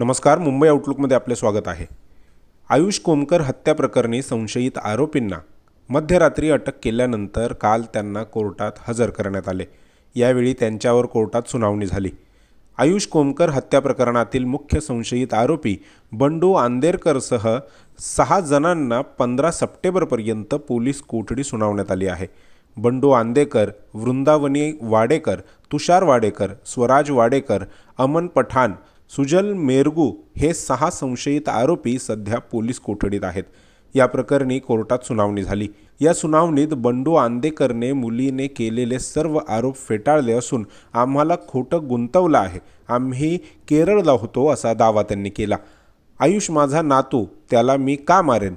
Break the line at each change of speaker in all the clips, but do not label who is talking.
नमस्कार मुंबई आउटलुकमध्ये आपले स्वागत आहे. आयुष कोमकर हत्या प्रकरणी संशयित आरोपींना मध्यरात्री अटक केल्यानंतर काल त्यांना कोर्टात हजर करण्यात आले. यावेळी त्यांच्यावर कोर्टात सुनावणी झाली. आयुष कोमकर हत्या प्रकरणातील मुख्य संशयित आरोपी बंडू आंदेरकरसह सहा जणांना पंधरा सप्टेंबरपर्यंत पोलीस कोठडी सुनावण्यात आली आहे. बंडू आंदेकर वृंदावनी वाडेकर तुषार वाडेकर स्वराज वाडेकर अमन पठाण सुजल मेरगू हे सहा संशयित आरोपी सध्या पोलीस कोठडीत आहेत. या प्रकरणी कोर्टात सुनावणी झाली. या सुनावणीत बंडू आंदेकरने मुलीने केलेले सर्व आरोप फेटाळले असून आम्हाला खोटं गुंतवलं आहे. आम्ही केरळला होतो असा दावा त्यांनी केला. आयुष माझा नातू त्याला मी का मारेन?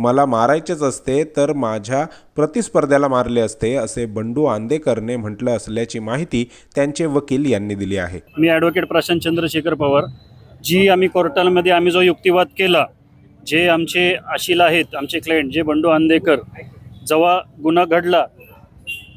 मला मारायचेच असते तर माझ्या प्रतिस्पर्ध्याला मारले असते असे बंडू आंदेकरने म्हटलं असल्याची माहिती त्यांचे वकील यांनी दिली आहे.
मी ॲडव्होकेट प्रशांत चंद्रशेखर पवार जी आम्ही कोर्टामध्ये आम्ही जो युक्तिवाद केला जे आमचे आशिल आहेत आमचे क्लायंट जे बंडू आंदेकर जेव्हा गुन्हा घडला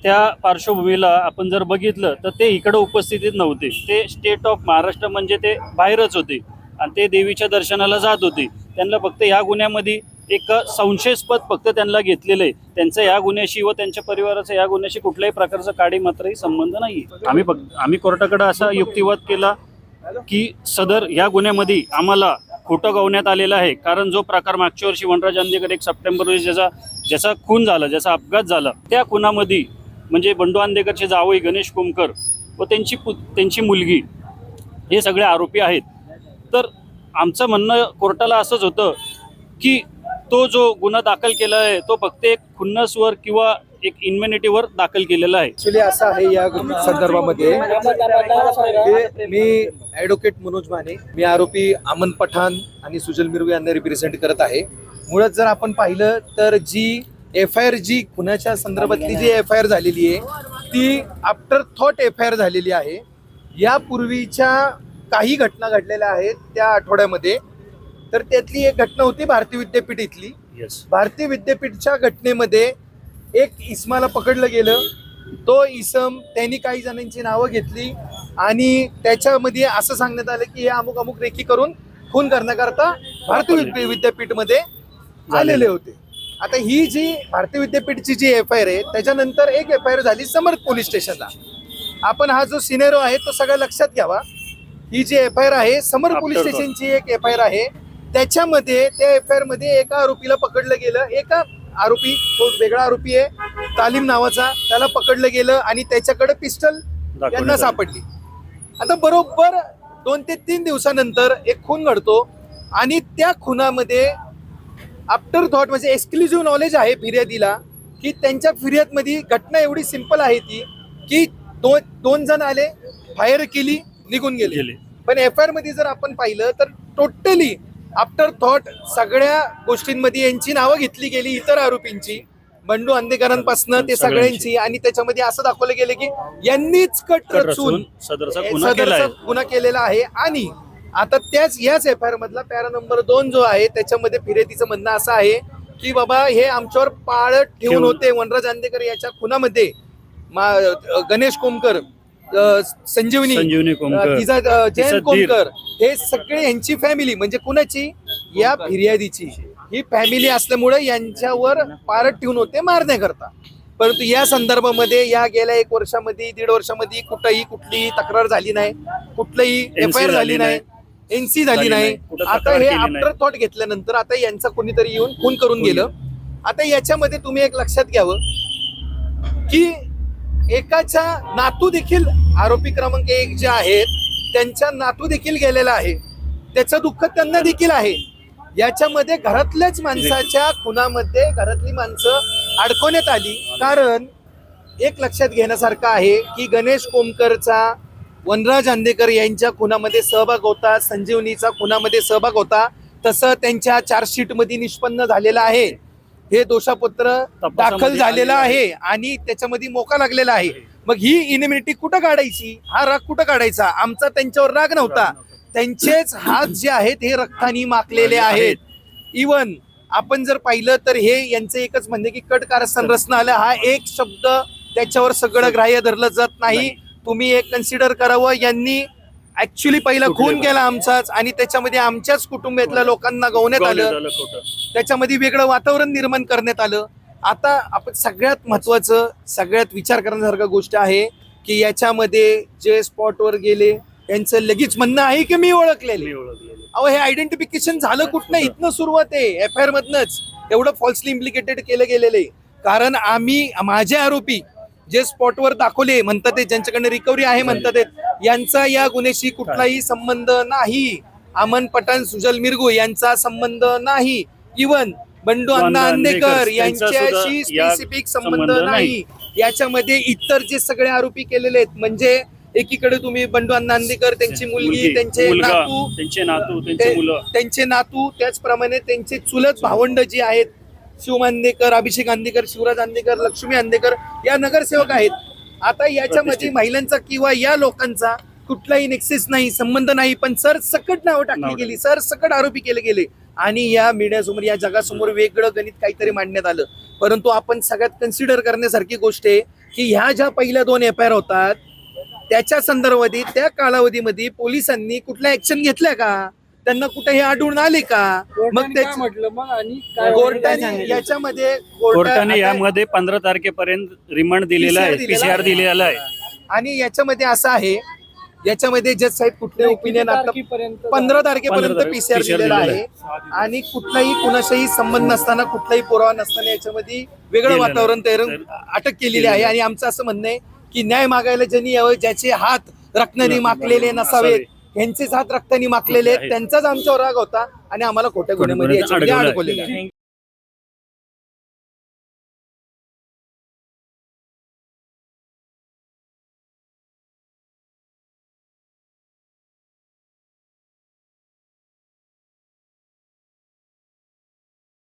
त्या पार्श्वभूमीला आपण जर बघितलं तर ते इकडं उपस्थितीत नव्हते. ते स्टेट ऑफ महाराष्ट्र म्हणजे ते बाहेरच होते. आणि ते देवीच्या दर्शनाला जात होते. त्यांना फक्त ह्या गुन्ह्यामध्ये एक संशयास्पद फक्त त्यांना घेतलेलं आहे त्यांचं या गुन्ह्याशी व त्यांच्या परिवाराचा या गुन्ह्याशी कुठल्याही प्रकारचा काडी मात्रही संबंध नाही आम्ही फक्त आम्ही कोर्टाकडे असा युक्तिवाद केला की सदर या गुन्ह्यामध्ये आम्हाला खोटं गवण्यात आलेलं आहे. कारण जो प्रकार मागच्या वर्षी वनराज आंदेकर एक सप्टेंबर रोजी ज्याचा ज्याचा खून झाला ज्याचा अपघात झाला त्या खुनामध्ये म्हणजे बंडू आंदेकरचे जावई गणेश कुमकर व त्यांची पु त्यांची मुलगी हे सगळे आरोपी आहेत. तर आमचं म्हणणं कोर्टाला असंच होतं की तो जो गुन्हा दाखल केला आहे तो फक्त एक खुन्नसवर किंवा एक इन्म्युनिटीवर दाखल केलेला आहे.
ऍक्च्युली असं आहे या संदर्भामध्ये की मी ऍडव्होकेट मनोज माने मी आरोपी अमन पठाण आणि सुजल मिरगू यांना रिप्रेझेंट करत आहे. मुळात जर आपण पाहिलं तर जी एफ आय आर जी खुनाच्या संदर्भातली जी एफ आय आर झालेली आहे ती after thought F I R झालेली आहे. यापूर्वीच्या काही घटना घडलेल्या आहेत त्या आठवड्यामध्ये. तर त्यातली एक घटना होती भारतीय विद्यापीठ इथली.
येस
भारतीय विद्यापीठच्या घटनेमध्ये एक इसमाला पकडलं गेलं. तो इसम त्यांनी काही जणांची नावं घेतली आणि त्याच्यामध्ये असं सांगण्यात आलं की हे अमुक अमुक रेखी करून खून करण्याकरता भारतीय विद्या- विद्यापीठमध्ये आलेले होते. आता ही जी भारतीय विद्यापीठची जी एफ आय आर आहे त्याच्यानंतर एक एफ आय आर झाली समर्थ पोलीस स्टेशनला. आपण हा जो सिनेरो आहे तो सगळं लक्षात घ्यावा. ही जी एफ आय आर आहे समर पोलीस स्टेशनची एक एफ आय आर आहे. त्याच्यामध्ये त्या एफ आय आरमध्ये एका आरोपीला पकडलं गेलं. एका आरोपी तो वेगळा आरोपी आहे तालीम नावाचा त्याला पकडलं गेलं आणि त्याच्याकडे पिस्टल यांना. सापडली. आता बरोबर दोन ते तीन दिवसानंतर एक खून घडतो आणि त्या खुनामध्ये आफ्टर थॉट म्हणजे एक्सक्लुझिव्ह नॉलेज आहे फिर्यादीला की त्यांच्या फिर्यादमध्ये घटना एवढी सिंपल आहे ती की दोन दोन जण आले फायर केली निघून गेले.
गेले.
पण एफ आय आरमध्ये जर आपण पाहिलं तर टोटली आफ्टर थॉट सगळ्या गोष्टींमध्ये यांची नावं घेतली गेली इतर आरोपींची. बंडू अंधेकरांपासून ते
सगळ्यांची.
आणि त्याच्यामध्ये असं दाखवलं गेलं की यांनीच कट रचून
सदरचा गुन्हा
केलेला आहे. आणि आता त्याच याच एफ आय आर मधला पॅरा नंबर दोन जो आहे त्याच्यामध्ये फिर्यादीचं म्हणणं असं आहे की बाबा हे आमच्यावर पाळत ठेवून. होते. वनराज आंदेकर याच्या खुनामध्ये. गणेश कोमकर संजीवनी
संजीवनी
अ,
कोमकर.
तिचा अ,
तिचा
जयंत. कोमकर हे सगळे यांची फॅमिली म्हणजे कुणाची? या फिर्यादीची. ही फॅमिली असल्यामुळे यांच्यावर पारट ठेवून होते मारण्याकरता परंतु या संदर्भामध्ये या गेल्या एक वर्षामध्ये दीड वर्षामध्ये कुठंही कुठलीही तक्रार झाली नाही कुठलीही एफ आय आर झाली नाही एनसी झाली
झाली
नाही.
नाही, कुठं
आता
तक्रार
हे
केली नाही.
आफ्टर थॉट घेतल्यानंतर आता यांचा कोणीतरी येऊन खून करून गेलं? आता याच्यामध्ये तुम्ही एक लक्षात घ्यावं की एकाच्या नातू देखील आरोपी क्रमांक एक जे आहेत त्यांच्या नातू देखील गेलेला आहे. त्याचं दुःख त्यांना देखील आहे. याच्यामध्ये घरातल्याच माणसाच्या खुनामध्ये घरातली माणसं अडकवण्यात आली. कारण एक लक्षात घेण्यासारखं आहे की गणेश कोमकरचा वनराज आंदेकर यांच्या खुनामध्ये सहभाग होता संजीवनीचा खुनामध्ये सहभाग होता. तसं त्यांच्या चार्जशीटमध्ये निष्पन्न झालेलं आहे. हे दोषापत्र दाखल झालेलं आहे. आणि त्याच्यामध्ये मोका लागलेला आहे. मग ही इनिम्युनिटी कुठं काढायची? हा राग कुठं काढायचा? आमचा त्यांच्यावर राग नव्हता. त्यांचेच हात जे आहेत हे रक्तानी माखलेले आहेत. इवन आपण जर पाहिलं तर हे यांचं एकच म्हणणे की कट कारस्थान रचना आलं हा एक शब्द त्याच्यावर सगळं ग्राह्य धरलं जात नाही. तुम्ही एक कन्सिडर करावं. यांनी ऍक्च्युली पहिला खून. केला आमचाच आणि त्याच्यामध्ये आमच्याच कुटुंबातल्या लोकांना गवण्यात आलं. त्याच्यामध्ये वेगळं वातावरण निर्माण करण्यात आलं. आता आपण सगळ्यात महत्वाचं सगळ्यात विचार करण्यासारखं गोष्ट आहे की याच्यामध्ये जे स्पॉटवर गेले यांचं लगेच म्हणणं आहे की मी ओळखलेले?
मी ओळखलेलं.
अहो हे आयडेंटिफिकेशन झालं कुठनं? इथनं सुरुवात आहे. एफ आय आर मधनच. एवढं फॉल्सली इम्प्लिकेटेड केलं गेलेलं आहे. कारण आम्ही माझे आरोपी जे स्पॉटवर दाखवले म्हणतात ज्यांच्याकडे रिकव्हरी आहे म्हणतात यांचा या गुन्ह्याशी कुठलाही संबंध नाही. अमन पठाण सुजल मिरगू यांचा संबंध नाही. इवन बंडू अण्णा
यांचा
यांच्याशी स्पेसिफिक संबंध नाही. याच्यामध्ये इतर जे सगळे आरोपी केलेले आहेत म्हणजे एकीकडे तुम्ही बंडू अण्णा अंधेकर त्यांची मुलगी त्यांचे नातू
त्यांचे नातू त्यांचे
नातू त्याचप्रमाणे त्यांचे चुलत भावंड जी आहेत शिव अंदेकर अभिषेक अंदेकर शिवराज अंदेकर लक्ष्मी अंदेकर या नगरसेवक आहेत. आता याच्यामध्ये. महिलांचा किंवा या लोकांचा कुठलाही नेक्सेस नाही संबंध नाही पण सर सकट नावं टाकली गेली सर सकट आरोपी केले गेले. आणि या मीडियासमोर या जगासमोर वेगळं गणित काहीतरी मांडण्यात आलं. परंतु आपण सगळ्यात कन्सिडर करण्यासारखी गोष्ट आहे की ह्या ज्या पहिल्या दोन एफ आय आर होतात त्याच्या संदर्भात त्या कालावधीमध्ये पोलिसांनी कुठल्या ऍक्शन घेतल्या का? त्यांना कुठे हे आढळून आले का? मग त्याच
म्हटलं मग? आणि काय
कोर्टाने याच्यामध्ये कोर्टा-
कोर्टाने
आता-
यामध्ये पंधरा तारखेपर्यंत रिमांड दिलेला आहे
दिलेला
पीसीआर
आहे.
दिलेला आहे.
आणि याच्यामध्ये असं आहे याच्यामध्ये जज साहेब कुठले ओपिनियन आता पंधरा तारखेपर्यंत पीसीआर
PCR
दिलेला
दिलेला
आहे. आणि कुठलाही कुणाशाही संबंध नसताना कुठलाही पुरावा नसताना याच्यामध्ये वेगळं
दिलेलं
वातावरण तयार
तर-
अटक केलेली आहे. आणि आमचं असं म्हणणं आहे की न्याय मागायला ज्यांनी यावं ज्याचे हात रक्ताने माखलेले नसावेत यांचेच हात रक्ताने माखलेले आहेत. त्यांचाच आमच्यावर राग होता आणि आम्हाला खोट्या गुन्ह्यामध्ये याच्यामध्ये अडकवलेलं
आहे.